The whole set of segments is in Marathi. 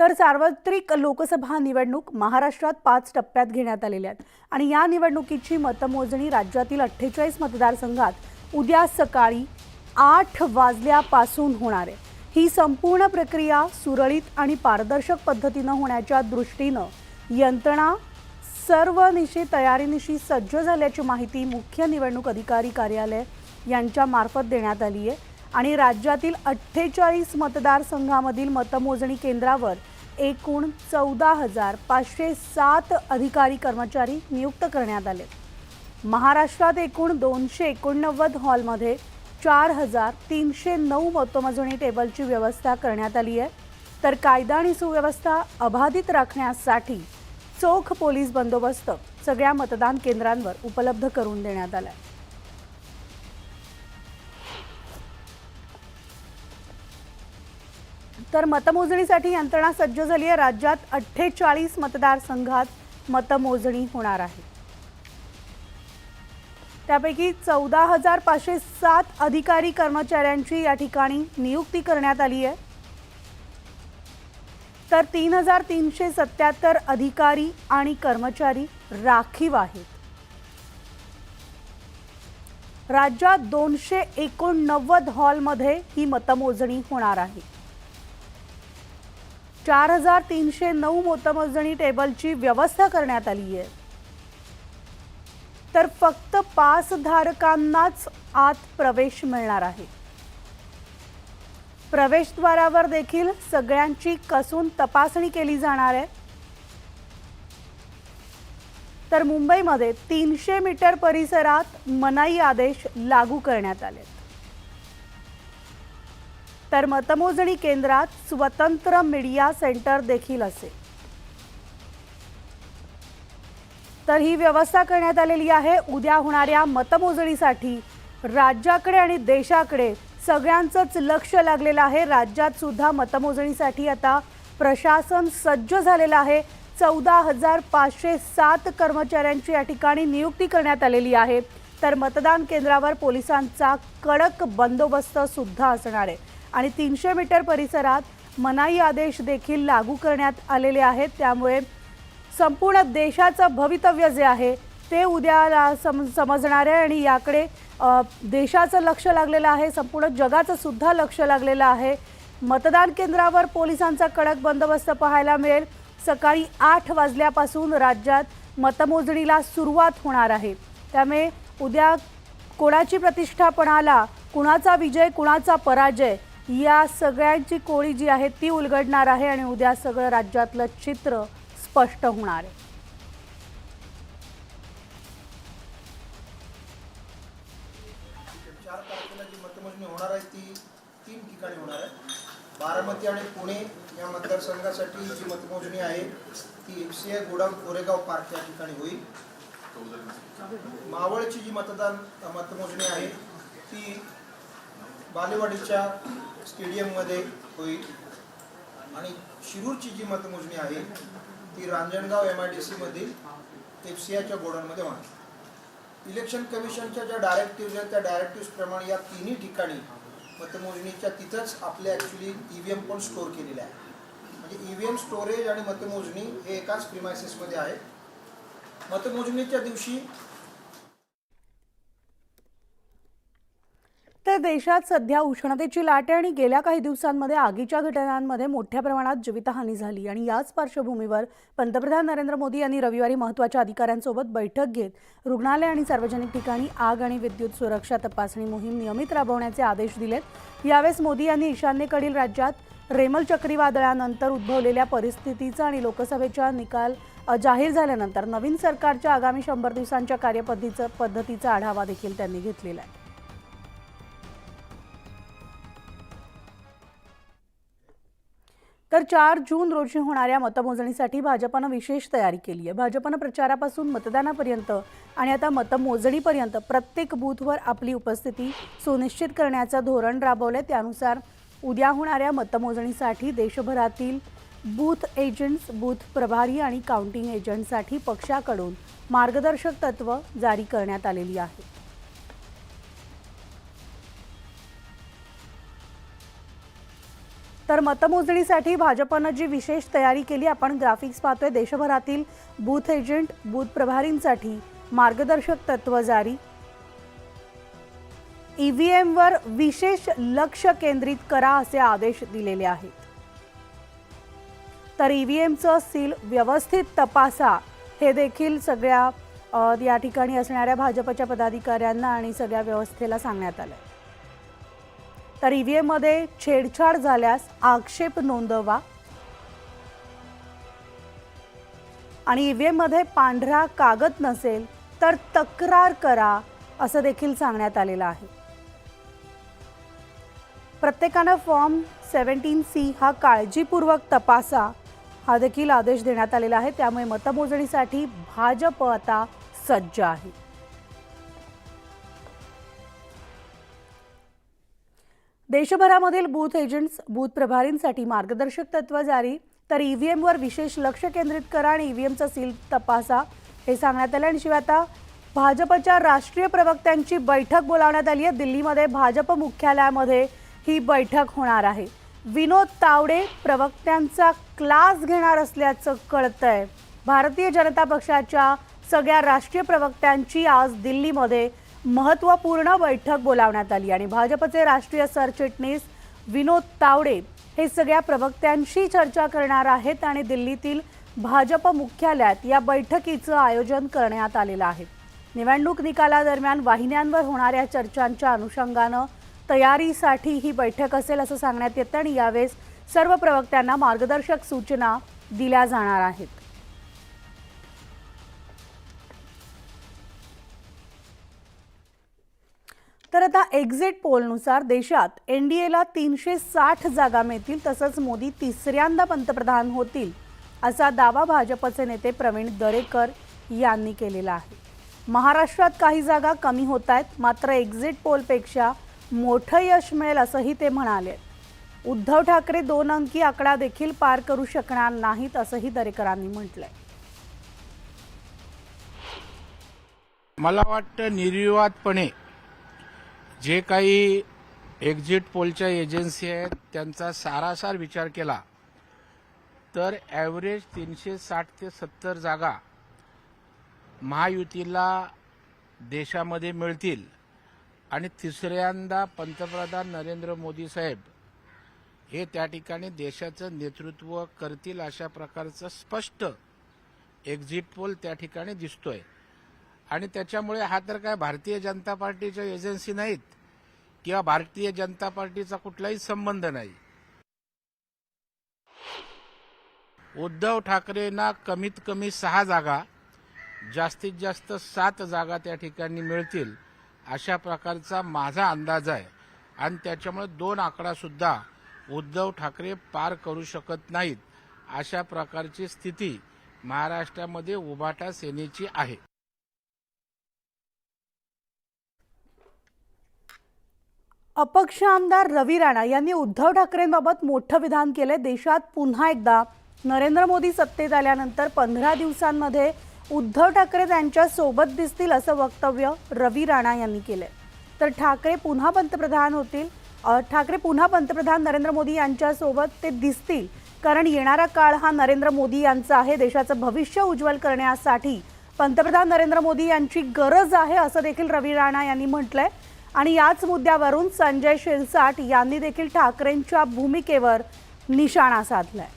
तर सार्वत्रिक लोकसभा निवडणूक महाराष्ट्रात पाच टप्प्यात घेण्यात आलेल्या आहेत. आणि या निवडणुकीची मतमोजणी राज्यातील अठ्ठेचाळीस मतदारसंघात उद्या सकाळी आठ वाजल्यापासून होणार आहे. ही संपूर्ण प्रक्रिया सुरळीत आणि पारदर्शक पद्धतीनं होण्याच्या दृष्टीनं यंत्रणा सर्व निशी तयारीनिशी सज्ज झाल्याची माहिती मुख्य निवडणूक अधिकारी कार्यालय यांच्यामार्फत देण्यात आली आहे. आणि राज्यातील अठ्ठेचाळीस मतदारसंघामधील मतमोजणी केंद्रावर एकूण चौदा हजार पाचशे सात अधिकारी कर्मचारी नियुक्त करण्यात आले. महाराष्ट्रात एकूण दोनशे एकोणनव्वद हॉलमध्ये चार हजार तीनशे नऊ मतमोजणी टेबलची व्यवस्था करण्यात आली आहे. तर कायदा आणि सुव्यवस्था अबाधित राखण्यासाठी चोख पोलीस बंदोबस्त सगळ्या मतदान केंद्रांवर उपलब्ध करून देण्यात आला आहे तर मतमोजणीसाठी यंत्रणा सज्ज झाली आहे. राज्यात अठ्ठेचाळीस मतदारसंघात मतमोजणी होणार आहे. त्यापैकी चौदा हजार पाचशे सात अधिकारी कर्मचाऱ्यांची या ठिकाणी नियुक्ती करण्यात आली आहे. तर तीन हजार तीनशे सत्याहत्तर अधिकारी आणि कर्मचारी राखीव आहेत. राज्यात दोनशे एकोणनव्वद हॉलमध्ये ही मतमोजणी होणार आहे. चार हजार तीनशे नऊ मतमोजणी टेबलची व्यवस्था करण्यात आली आहे. तर फक्त पास धारकांनाच आत प्रवेश मिळणार आहे. प्रवेशद्वारावर देखील सगळ्यांची कसून तपासणी केली जाणार आहे. तर मुंबईमध्ये तीनशे मीटर परिसरात मनाई आदेश लागू करण्यात आले तर मतमोजणी केंद्रात स्वतंत्र मीडिया सेंटर देखील असेल. तर ही व्यवस्था करण्यात आलेली आहे. उद्या होणाऱ्या मतमोजणीसाठी राज्याकडे आणि देशाकडे सगळ्यांचंच लक्ष लागलेलं आहे. राज्यात सुद्धा मतमोजणीसाठी आता प्रशासन सज्ज झालेलं आहे. चौदा हजार पाचशे सात कर्मचाऱ्यांची या ठिकाणी नियुक्ती करण्यात आलेली आहे. तर मतदान केंद्रावर पोलिसांचा कडक बंदोबस्त सुद्धा असणार आहे. आणि तीनशे मीटर परिसरात मनाई आदेश देखील लागू करण्यात आलेले आहेत. त्यामुळे संपूर्ण देशाचं भवितव्य जे आहे ते उद्या सम समजणार आहे आणि याकडे देशाचं लक्ष लागलेलं आहे संपूर्ण जगाचं सुद्धा लक्ष लागलेलं आहे. मतदान केंद्रावर पोलिसांचा कडक बंदोबस्त पाहायला मिळेल. सकाळी आठ वाजल्यापासून राज्यात मतमोजणीला सुरुवात होणार आहे. त्यामुळे उद्या कोणाची प्रतिष्ठा पणाला कुणाचा विजय कुणाचा पराजय या सगळ्यांची कोळी जी आहे ती उलगडणार आहे आणि उद्या सगळं राज्यातलं चित्र स्पष्ट होणार आहे. चार तारखेला जी मतमोजणी होणार आहे ती तीन ठिकाणी होणार आहे. बारामती आणि पुणे या मतदारसंघासाठी जी मतमोजणी आहे ती F C I godown Koregaon park या ठिकाणी होईल. मावळची जी मतदान मतमोजणी आहे ती बालेवाडीच्या स्टेडियममध्ये होईल. आणि शिरूरची जी मतमोजणी आहे ती रांजणगाव एम आय डी सीमधील एफ सी आयच्या होणार. इलेक्शन कमिशनच्या ज्या डायरेक्टिव्ह आहेत त्या डायरेक्टिव्ह प्रमाणे या तिन्ही ठिकाणी मतमोजणीच्या तिथंच आपले ॲक्च्युली ई व्ही एम पण स्टोअर केलेले आहे म्हणजे ई व्ही एम स्टोरेज आणि मतमोजणी हे एकाच प्रिमायसेसमध्ये आहे. मतमोजणीच्या दिवशी तर देशात सध्या उष्णतेची लाट आहे आणि गेल्या काही दिवसांमध्ये आगीच्या घटनांमध्ये मोठ्या प्रमाणात जीवितहानी झाली. आणि याच पार्श्वभूमीवर पंतप्रधान नरेंद्र मोदी यांनी रविवारी महत्त्वाच्या अधिकाऱ्यांसोबत बैठक घेत रुग्णालय आणि सार्वजनिक ठिकाणी आग आणि विद्युत सुरक्षा तपासणी मोहीम नियमित राबवण्याचे आदेश दिलेत. यावेळेस मोदी यांनी ईशान्येकडील राज्यात रेमल चक्रीवादळानंतर उद्भवलेल्या परिस्थितीचा आणि लोकसभेच्या निकाल जाहीर झाल्यानंतर नवीन सरकारच्या आगामी शंभर दिवसांच्या कार्यपद्धतीचं पद्धतीचा आढावा देखील त्यांनी घेतलेला आहे. तर चार जून रोजी होणाऱ्या मतमोजणीसाठी भाजपानं विशेष तयारी केली आहे. भाजपनं प्रचारापासून मतदानापर्यंत आणि आता मतमोजणीपर्यंत प्रत्येक बूथवर आपली उपस्थिती सुनिश्चित करण्याचं धोरण राबवलं त्यानुसार उद्या होणाऱ्या मतमोजणीसाठी देशभरातील बूथ एजंट्स बूथ प्रभारी आणि काउंटिंग एजंटसाठी पक्षाकडून मार्गदर्शक तत्व जारी करण्यात आलेली आहे तर मतमोजणीसाठी भाजपनं जी विशेष तयारी केली आपण ग्राफिक्स पाहतोय. देशभरातील बूथ एजंट बूथ प्रभारींसाठी मार्गदर्शक तत्व जारी. ईव्हीएमवर विशेष लक्ष केंद्रित करा असे आदेश दिलेले आहेत. तर ईव्हीएमचं सील व्यवस्थित तपासा. हे देखील सगळ्या या ठिकाणी असणाऱ्या भाजपच्या पदाधिकाऱ्यांना आणि सगळ्या व्यवस्थेला सांगण्यात आलं तर ईव्हीएममध्ये छेडछाड झाल्यास आक्षेप नोंदवा. आणि ईव्हीएममध्ये पांढरा कागद नसेल तर तक्रार करा असं देखील सांगण्यात आलेलं आहे. प्रत्येकानं फॉर्म सेव्हन्टीन सी हा काळजीपूर्वक तपासा हा देखील आदेश देण्यात आलेला आहे. त्यामुळे मतमोजणीसाठी भाजप आता सज्ज आहे. देशभरामधील बूथ एजंट्स बूथ प्रभारींसाठी मार्गदर्शक तत्व जारी. तर ईव्हीएमवर विशेष लक्ष केंद्रित करा आणि ईव्हीएमचा सील तपासा. हे सांगण्यात आलं आणि शिवाय आता भाजपच्या राष्ट्रीय प्रवक्त्यांची बैठक बोलावण्यात आली आहे. दिल्लीमध्ये भाजप मुख्यालयामध्ये ही बैठक होणार आहे. विनोद तावडे प्रवक्त्यांचा क्लास घेणार असल्याचं कळतंय. भारतीय जनता पक्षाच्या सगळ्या राष्ट्रीय प्रवक्त्यांची आज दिल्लीमध्ये महत्त्वपूर्ण बैठक बोलावण्यात आली आणि भाजपचे राष्ट्रीय सरचिटणीस विनोद तावडे हे सगळ्या प्रवक्त्यांशी चर्चा करणार आहेत आणि दिल्लीतील भाजप मुख्यालयात या बैठकीचं आयोजन करण्यात आलेलं आहे. निवडणूक निकालादरम्यान वाहिन्यांवर होणाऱ्या चर्चांच्या अनुषंगानं तयारीसाठी ही बैठक असेल असं सांगण्यात येतं आणि यावेळेस सर्व प्रवक्त्यांना मार्गदर्शक सूचना दिल्या जाणार आहेत. तर आता एक्झिट पोलनुसार देशात एनडीएला तीनशे साठ जागा मिळतील तसंच मोदी तिसऱ्यांदा पंतप्रधान होतील असा दावा भाजपचे नेते प्रवीण दरेकर यांनी केलेला आहे. महाराष्ट्रात काही जागा कमी होत आहेत मात्र एक्झिट पोलपेक्षा मोठं यश मिळेल असंही ते म्हणाले उद्धव ठाकरे दोन अंकी आकडा देखील पार करू शकणार नाहीत असंही दरेकरांनी म्हटलंय. मला वाटतं निर्विवादपणे जे काही एक्झिट पोलच्या एजन्सी आहेत त्यांचा सारासार विचार केला तर ॲव्हरेज तीनशे साठ ते सत्तर जागा महायुतीला देशामध्ये मिळतील. आणि तिसऱ्यांदा पंतप्रधान नरेंद्र मोदी साहेब हे त्या ठिकाणी देशाचं नेतृत्व करतील अशा प्रकारचं स्पष्ट एक्झिट पोल त्या ठिकाणी दिसतोय. आणि त्याच्यामुळे हा तर काय भारतीय जनता पार्टीच्या एजन्सी नाहीत किंवा भारतीय जनता पार्टीचा कुठलाही संबंध नाही. उद्धव ठाकरेंना कमीत कमी सहा जागा जास्तीत जास्त सात जागा त्या ठिकाणी मिळतील अशा प्रकारचा माझा अंदाज आहे. आणि त्याच्यामुळे दोन आकडासुद्धा उद्धव ठाकरे पार करू शकत नाहीत अशा प्रकारची स्थिती महाराष्ट्रामध्ये उभाटा सेनेची आहे. अपक्ष आमदार रवी राणा यांनी उद्धव ठाकरेंबाबत मोठं विधान केलंय. देशात पुन्हा एकदा नरेंद्र मोदी सत्तेत आल्यानंतर पंधरा दिवसांमध्ये उद्धव ठाकरे त्यांच्यासोबत दिसतील असं वक्तव्य रवी राणा यांनी केलंय. तर ठाकरे पुन्हा पंतप्रधान होतील. ठाकरे पुन्हा पंतप्रधान नरेंद्र मोदी यांच्यासोबत ते दिसतील. कारण येणारा काळ हा नरेंद्र मोदी यांचा आहे. देशाचं भविष्य उज्ज्वल करण्यासाठी पंतप्रधान नरेंद्र मोदी यांची गरज आहे असं देखील रवी राणा यांनी म्हटलंय. आणि याच मुद्द्यावरून संजय शिरसाट यांनी देखील ठाकरेंच्या भूमिकेवर निशाणा साधलाय.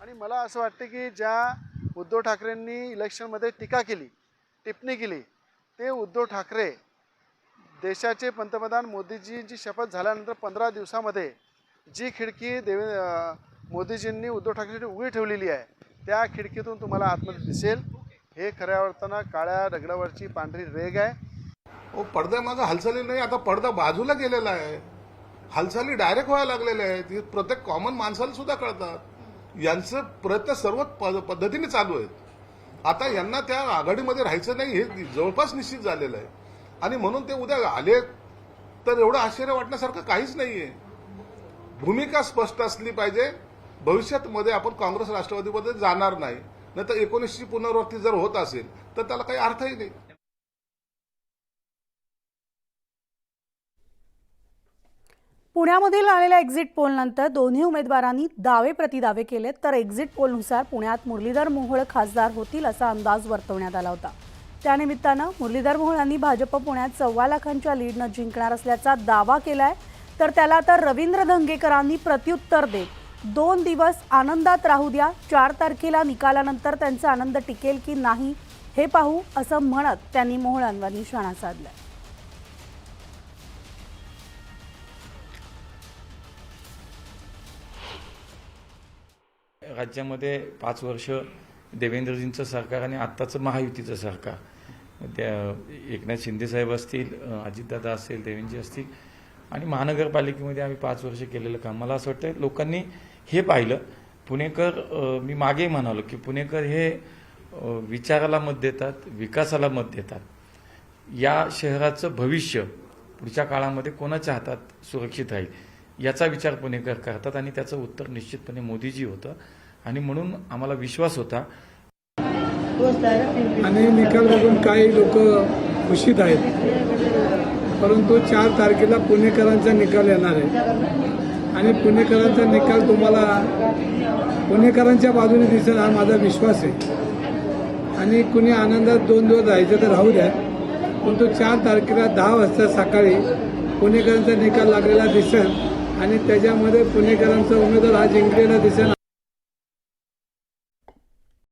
आणि मला असं वाटतं की ज्या उद्धव ठाकरेंनी इलेक्शनमध्ये टीका केली टिप्पणी केली ते उद्धव ठाकरे देशाचे पंतप्रधान मोदीजींची शपथ झाल्यानंतर पंधरा दिवसामध्ये जी खिडकी देवे मोदीजींनी उद्धव ठाकरेंसाठी उघडी ठेवलेली आहे त्या खिडकीतून तुम्हाला आतमध्ये दिसेल. हे खऱ्या अर्थानं काळ्या दगडावरची पांढरी रेग आहे. ओ पडदा माझा हालचाली नाही आता पडदा बाजूला गेलेला आहे. हालचाली डायरेक्ट व्हायला लागलेल्या आहेत. हे प्रत्येक कॉमन माणसाला सुद्धा कळतात. यांचं प्रयत्न सर्व पद्धतीने चालू आहेत. आता यांना त्या आघाडीमध्ये राहायचं नाही हे जवळपास निश्चित झालेलं आहे. आणि म्हणून ते उद्या आले तर एवढं आश्चर्य वाटण्यासारखं काहीच नाहीये. भूमिका स्पष्ट असली पाहिजे. भविष्यात मध्ये आपण काँग्रेस राष्ट्रवादीमध्ये जाणार नाही. नाही तर एकोणीसची पुनरावृत्ती जर होत असेल तर त्याला काही अर्थही नाही. पुण्यामधील आलेल्या एक्झिट पोलनंतर दोन्ही उमेदवारांनी दावे प्रतिदावे केलेत तर एक्झिट पोलनुसार पुण्यात मुरलीधर मोहोळ खासदार होतील असा अंदाज वर्तवण्यात आला होता. त्यानिमित्तानं मुरलीधर मोहोळ यांनी भाजप पुण्यात सव्वा लाखांच्या लीडनं जिंकणार असल्याचा दावा केलाय तर त्याला आता रवींद्र धंगेकरांनी प्रत्युत्तर देत दोन दिवस आनंदात राहू द्या. चार तारखेला निकालानंतर त्यांचा आनंद टिकेल की नाही हे पाहू असं म्हणत त्यांनी मोहळांवर निशाणा साधला. राज्यामध्ये पाच वर्ष देवेंद्रजींचं सरकार आणि आत्ताचं महायुतीचं सरकार. त्या एकनाथ शिंदेसाहेब असतील अजितदादा असतील देवेंद्रजी असतील आणि महानगरपालिकेमध्ये आम्ही पाच वर्ष केलेलं काम. मला असं वाटतं लोकांनी हे पाहिलं. पुणेकर मी मागे म्हणालो की पुणेकर हे विचाराला मत देतात विकासाला मत देतात. या शहराचं भविष्य पुढच्या काळामध्ये कोणाच्या हातात सुरक्षित राहील याचा विचार पुणेकर करतात आणि त्याचं उत्तर निश्चितपणे मोदीजी होतं. आणि म्हणून आम्हाला विश्वास होता. आणि निकाल बघून काही लोक खुशीत आहेत. परंतु चार तारखेला पुणेकरांचा निकाल येणार आहे. आणि पुणेकरांचा निकाल तुम्हाला पुणेकरांच्या बाजूने दिसेल हा माझा विश्वास आहे. आणि कुणी आनंदात दोन दिवस राहायचं तर राहू द्या. पण तो चार तारखेला दहा वाजता सकाळी पुणेकरांचा निकाल लागलेला दिसेल आणि त्याच्यामध्ये पुणेकरांचा उमेदवार हा जिंकलेला दिसेल